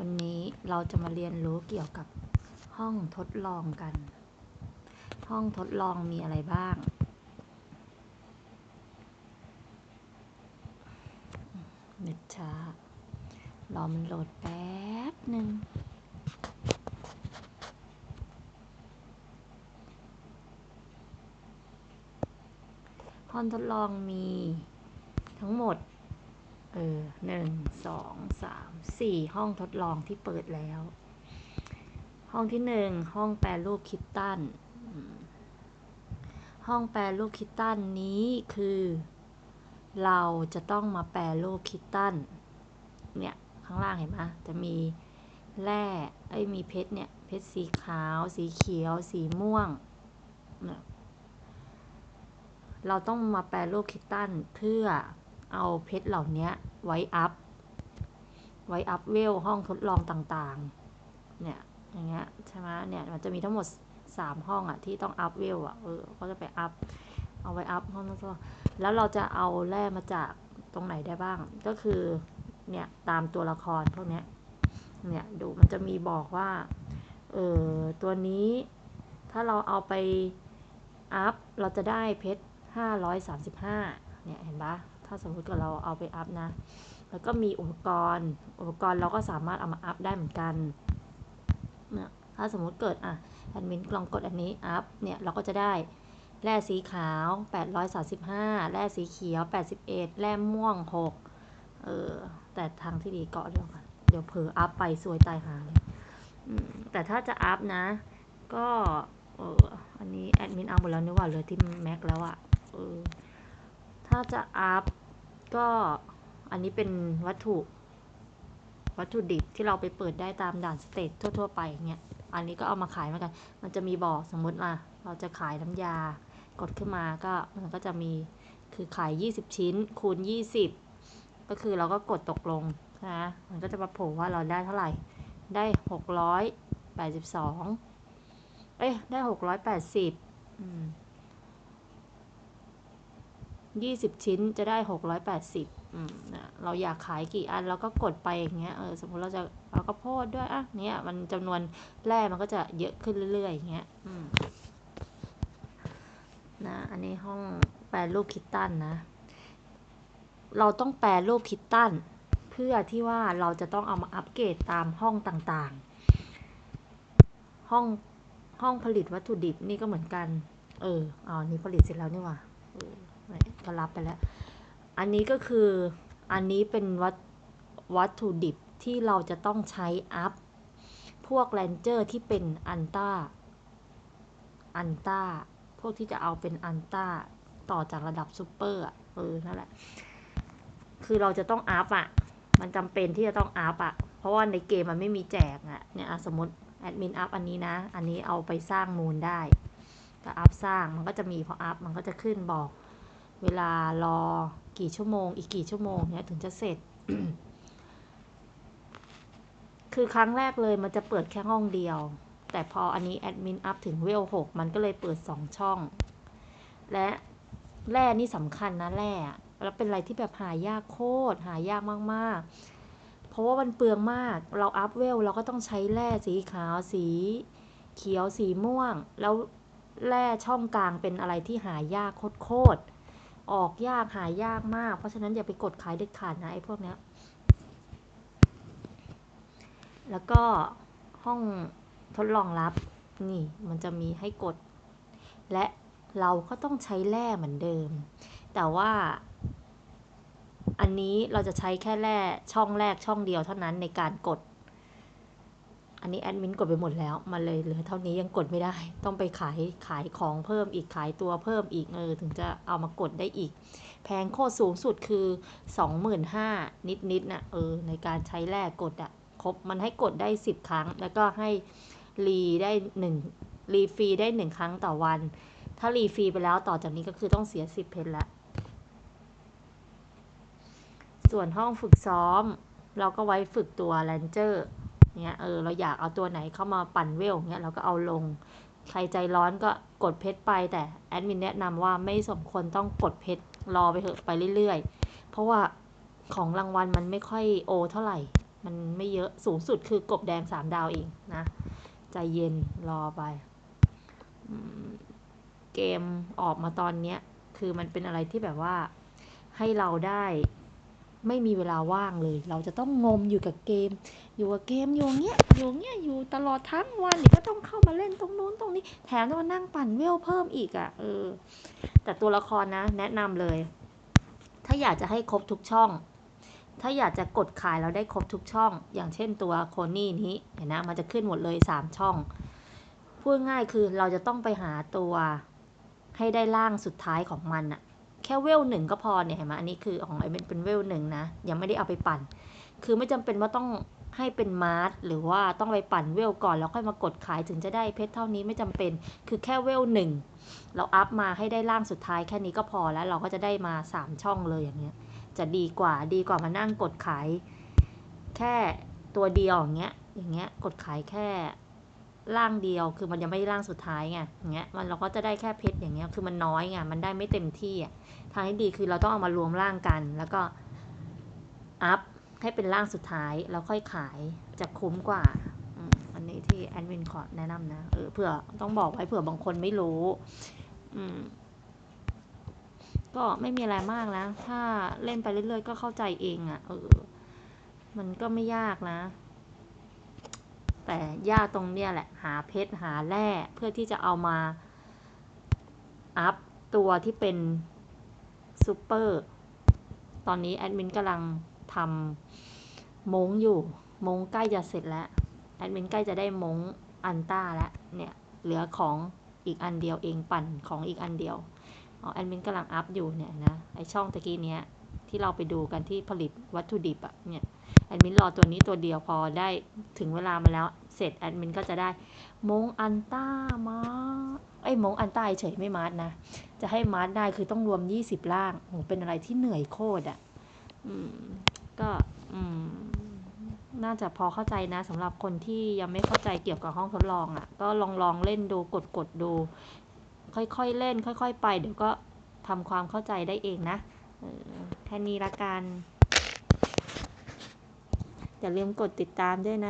วันนี้เราจะมาเรียนรู้เกี่ยวกับห้องทดลองกัน ห้องทดลองมีอะไรบ้าง เน็ตช้ารอมันโหลดแป๊บหนึ่ง ห้องทดลองมีทั้งหมด เออหนึ่งสองสามสี่ห้องทดลองที่เปิดแล้ว ห้องที่หนึ่งห้องแปรรูปคิตตันห้องแปรรูปคิตตันนี้คือ เราจะต้องมาแปรรูปคิตตันเนี่ย ข้างล่างเห็นไหมจะมีแร่ไอ้มีเพชรเนี่ย เพชรสีขาว สีเขียว สีม่วงเนี่ยเราต้องมาแปรรูปคิตตันเพื่อ เอาเพชรเหล่านี้ไว้อัพ ไว้อัพเวลห้องทดลองต่างๆ เนี่ย อย่างเงี้ยใช่ไหมเนี่ย มันจะมีทั้งหมด 3 ห้องอะที่ต้องอัพเวลอะเออ ก็จะไปอัพ เอาไว้อัพห้องทดลองแล้วเราจะเอาแร่มาจากตรงไหนได้บ้าง ก็คือ เนี่ย ตามตัวละครพวกเนี้ย เนี่ย ดูมันจะมีบอกว่า เออตัวนี้ ถ้าเราเอาไปอัพ เราจะได้เพชร535 เนี่ยเห็นปะถ้าสมมติว่าเราเอาไปอัพนะ แล้วก็มีอุปกรณ์ อุปกรณ์เราก็สามารถเอามาอัพได้เหมือนกันเนี่ยถ้าสมมุติเกิดอะแอดมินลองกดอันนี้อัพเนี่ยเราก็จะได้แร่สีขาว 835 แร่สีเขียว 81 แร่ม่วง 6 เออ แต่ทางที่ดีเกาะเดียวกัน เดี๋ยวเผลออัพไปสวยตายหาเลยแต่ถ้าจะอัพนะ ก็ เออ อันนี้แอดมินเอาหมดแล้วนี่ว่าเหลือที่แม็กแล้วอะ เออ ถ้าจะอัพก็อันนี้เป็นวัตถุ วัตถุดิบที่เราไปเปิดได้ตามด่านสเตจทั่ว ๆ ไปอย่างเงี้ย อันนี้ก็เอามาขายเหมือนกัน มันจะมีบอกสมมติมาเราจะขายน้ำยากดขึ้นมาก็มันก็จะมีคือขาย 20 ชิ้น คูณ 20 ก็คือเราก็กดตกลงนะมันก็จะมาโผล่ว่าเราได้เท่าไหร่ ได้ 682 เอ้ยได้ 680อืม 20 ชิ้นจะได้ 680อืมนะเราอยากขายกี่อันเราก็กดไปอย่างเงี้ยเออสมมติเราจะเอากระโพดด้วยอะเนี้ยมันจำนวนแร่มันก็จะเยอะขึ้นเรื่อยๆอย่างเงี้ยอืมนะอันนี้ห้องแปลรูปคิตตันนะ เราต้องแปลรูปคิตตันเพื่อที่ว่าเราจะต้องเอามาอัปเกรดตามห้องต่างๆ ห้องห้องผลิตวัตถุดิบนี่ก็เหมือนกัน เอออ๋อนี่ผลิตเสร็จแล้วนี่ว่าเออ ก็รับไปแล้ว อันนี้ก็คืออันนี้เป็นวัตวัตถุดิบที่เราจะต้องใช้อัพ พวกแรนเจอร์ที่เป็นอันต้าอันต้าพวกที่จะเอาเป็นอันต้าต่อจากระดับซูเปอร์อะเออนั่นแหละคือเราจะต้องอัพอะ มันจำเป็นที่จะต้องอัพอะ เพราะว่าในเกมมันไม่มีแจกอะ เนี่ยสมมติแอดมินอัพอันนี้นะ อันนี้เอาไปสร้างมูลได้ ก็อัพสร้าง มันก็จะมีพออัพ มันก็จะขึ้นบอก เวลารอกี่ชั่วโมง อีกกี่ชั่วโมงเนี่ยถึงจะเสร็จ คือครั้งแรกเลยมันจะเปิดแค่ห้องเดียว แต่พออันนี้แอดมินอัพถึงเวลหกมันก็เลยเปิดสองช่อง และแร่นี่สำคัญนะแร่แล้วเป็นอะไรที่แบบหายากโคตรหายากมากๆ เพราะว่ามันเปลืองมาก เราอัพเวลเราก็ต้องใช้แร่สีขาวสีเขียวสีม่วง แล้วแร่ช่องกลางเป็นอะไรที่หายากโคตร ออกยากหายากมาก เพราะฉะนั้นอย่าไปกดขายเด็ดขาดนะไอ้พวกเนี้ย แล้วก็ห้องทดลองรับนี่มันจะมีให้กด และเราก็ต้องใช้แร่เหมือนเดิม แต่ว่า อันนี้เราจะใช้แค่แร่ช่องแรกช่องเดียวเท่านั้นในการกด อันนี้แอดมินกดไปหมดแล้วมาเลยเหลือเท่านี้ยังกดไม่ได้ ต้องไปขายขายของเพิ่มอีกขายตัวเพิ่มอีกเออถึงจะเอามากดได้อีก แพงโคตรสูงสุดคือ 25,000นิดๆน่ะเออในการใช้แร่กดอะครบมันให้กดได้ 10 ครั้ง แล้วก็ให้รีได้1รีฟรีได้ 1 ครั้งต่อวัน ถ้ารีฟรีไปแล้วต่อจากนี้ก็คือต้องเสีย 10 เพชรละส่วนห้องฝึกซ้อม เราก็ไว้ฝึกตัวแรนเจอร์ เนี่ยเออเราอยากเอาตัวไหนเข้ามาปั่นเวลเนี่ยเราก็เอาลง ใครใจร้อนก็กดเพชรไปแต่แอดมินแนะนำว่าไม่สมควรต้องกดเพชรรอไปเถอะไปเรื่อยๆ เพราะว่าของรางวัลมันไม่ค่อยโอเท่าไหร่ มันไม่เยอะสูงสุดคือกบแดงสามดาวเองนะ ใจเย็นรอไป เกมออกมาตอนเนี้ยคือมันเป็นอะไรที่แบบว่าให้เราได้ ไม่มีเวลาว่างเลย เราจะต้องงมอยู่กับเกม อยู่กับเกมอยู่เงี้ยอยู่เงี้ยอยู่ตลอดทั้งวันนี่ก็ต้องเข้ามาเล่นตรงนู้นตรงนี้ แถมต้องมานั่งปั่นเวลเพิ่มอีกอะ่ะเออ แต่ตัวละครนะ แนะนำเลย ถ้าอยากจะให้ครบทุกช่อง ถ้าอยากจะกดขายเราได้ครบทุกช่อง อย่างเช่นตัวโคนี่นี้เห็นนะมันจะขึ้นหมดเลยสามช่องพูดง่ายคือเราจะต้องไปหาตัวให้ได้ร่างสุดท้ายของมันอะ แค่เวลหนึ่งก็พอเนี่ยเห็นไหมอันนี้คือของไอ้เป็นเป็นเวลหนึ่งนะ ยังไม่ได้เอาไปปั่น คือไม่จำเป็นว่าต้องให้เป็นมาร์ทหรือว่าต้องไปปั่นเวลก่อนแล้วค่อยมากดขายถึงจะได้เพชรเท่านี้ไม่จำเป็น คือแค่เวลหนึ่งเราอัพมาให้ได้ร่างสุดท้ายแค่นี้ก็พอแล้วเราก็จะได้มาสามช่องเลยอย่างเงี้ย จะดีกว่าดีกว่ามานั่งกดขาย แค่ตัวเดียวอย่างเงี้ยอย่างเงี้ยกดขายแค่ ร่างเดียว คือมันยังไม่ได้ร่างสุดท้ายไงอย่างเงี้ยมันเราก็จะได้แค่เพชรอย่างเงี้ยคือมันน้อยไงมันได้ไม่เต็มที่อะทางที่ดีคือเราต้องเอามารวมร่างกัน แล้วก็อัพให้เป็นร่างสุดท้ายแล้วค่อยขายจะคุ้มกว่าอันนี้ที่แอดมินขอแนะนำนะเออเผื่อต้องบอกไว้เผื่อบางคนไม่รู้ อืม ก็ไม่มีอะไรมากนะ ถ้าเล่นไปเรื่อยๆก็เข้าใจเองอะ่ะ เออ มันก็ไม่ยากนะ แต่ยาตรงเนี้ยแหละหาเพชรหาแร่เพื่อที่จะเอามา อัพตัวที่เป็นซูเปอร์ตอนนี้แอดมินกำลังทำมงอยู่มงใกล้จะเสร็จแล้วแอดมินใกล้จะได้มงอันต้าแล้วเนี่ยเหลือของอีกอันเดียวเองปั่นของอีกอันเดียวอ๋อแอดมินกำลังอัพอยู่เนี่ยนะไอช่องตะกี้เนี้ยที่เราไปดูกันที่ผลิตวัตถุดิบอะเนี่ย แอดมินรอตัวนี้ตัวเดียวพอได้ถึงเวลามาแล้ว เสร็จแอดมินก็จะได้มงอันต้ามาไอ้มงอันต้าเฉยไม่มาร์ทนะ จะให้มาร์ทได้คือต้องรวม 20 ล่างโหเป็นอะไรที่เหนื่อยโคตรอะก็อืมน่าจะพอเข้าใจนะสำหรับคนที่ยังไม่เข้าใจเกี่ยวกับห้องทดลองอะ่ะ ก็ลองลองเล่นดูกดกดดู ค่อยๆเล่น ค่อย ๆ ไป เดี๋ยวก็ทำความเข้าใจได้เองนะแค่นี้ละกัน อย่าลืมกดติดตามด้วยนะ